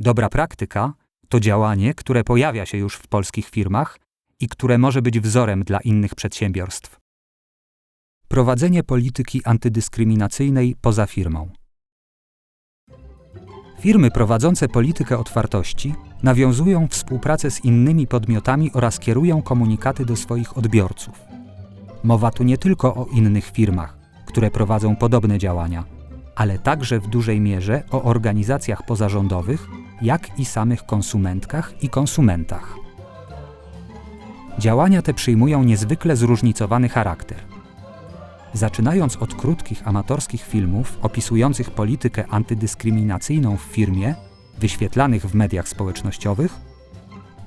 Dobra praktyka to działanie, które pojawia się już w polskich firmach i które może być wzorem dla innych przedsiębiorstw. Prowadzenie polityki antydyskryminacyjnej poza firmą. Firmy prowadzące politykę otwartości nawiązują współpracę z innymi podmiotami oraz kierują komunikaty do swoich odbiorców. Mowa tu nie tylko o innych firmach, które prowadzą podobne działania, ale także w dużej mierze o organizacjach pozarządowych, jak i samych konsumentkach i konsumentach. Działania te przyjmują niezwykle zróżnicowany charakter. Zaczynając od krótkich amatorskich filmów opisujących politykę antydyskryminacyjną w firmie, wyświetlanych w mediach społecznościowych,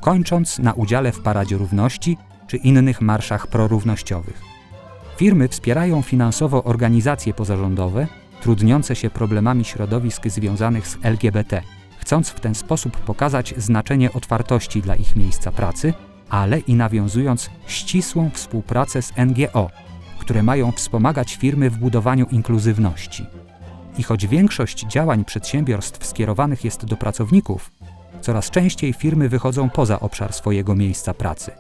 kończąc na udziale w Paradzie Równości czy innych marszach prorównościowych. Firmy wspierają finansowo organizacje pozarządowe trudniące się problemami środowisk związanych z LGBT, chcąc w ten sposób pokazać znaczenie otwartości dla ich miejsca pracy, ale i nawiązując ścisłą współpracę z NGO, które mają wspomagać firmy w budowaniu inkluzywności. I choć większość działań przedsiębiorstw skierowanych jest do pracowników, coraz częściej firmy wychodzą poza obszar swojego miejsca pracy.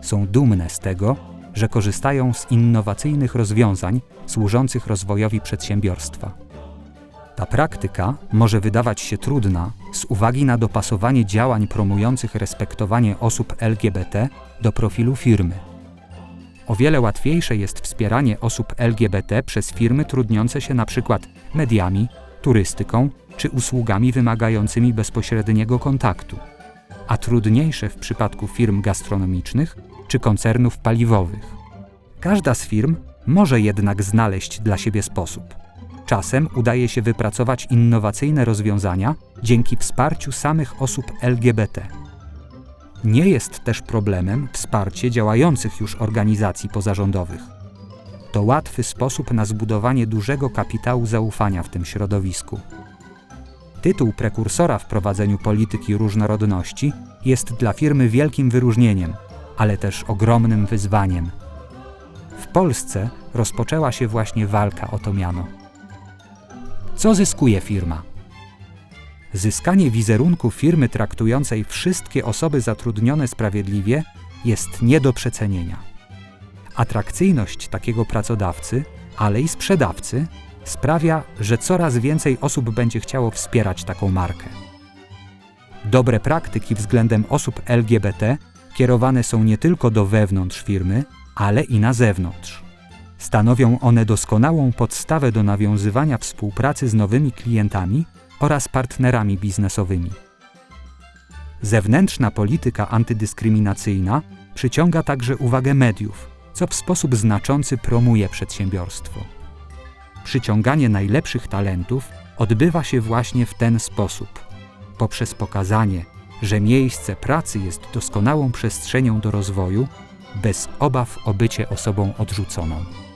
Są dumne z tego, że korzystają z innowacyjnych rozwiązań służących rozwojowi przedsiębiorstwa. Ta praktyka może wydawać się trudna z uwagi na dopasowanie działań promujących respektowanie osób LGBT do profilu firmy. O wiele łatwiejsze jest wspieranie osób LGBT przez firmy trudniące się np. mediami, turystyką czy usługami wymagającymi bezpośredniego kontaktu, a trudniejsze w przypadku firm gastronomicznych czy koncernów paliwowych. Każda z firm może jednak znaleźć dla siebie sposób. Czasem udaje się wypracować innowacyjne rozwiązania dzięki wsparciu samych osób LGBT. Nie jest też problemem wsparcie działających już organizacji pozarządowych. To łatwy sposób na zbudowanie dużego kapitału zaufania w tym środowisku. Tytuł prekursora w prowadzeniu polityki różnorodności jest dla firmy wielkim wyróżnieniem, ale też ogromnym wyzwaniem. W Polsce rozpoczęła się właśnie walka o to miano. Co zyskuje firma? Zyskanie wizerunku firmy traktującej wszystkie osoby zatrudnione sprawiedliwie jest nie do przecenienia. Atrakcyjność takiego pracodawcy, ale i sprzedawcy sprawia, że coraz więcej osób będzie chciało wspierać taką markę. Dobre praktyki względem osób LGBT kierowane są nie tylko do wewnątrz firmy, ale i na zewnątrz. Stanowią one doskonałą podstawę do nawiązywania współpracy z nowymi klientami oraz partnerami biznesowymi. Zewnętrzna polityka antydyskryminacyjna przyciąga także uwagę mediów, co w sposób znaczący promuje przedsiębiorstwo. Przyciąganie najlepszych talentów odbywa się właśnie w ten sposób poprzez pokazanie, że miejsce pracy jest doskonałą przestrzenią do rozwoju, bez obaw o bycie osobą odrzuconą.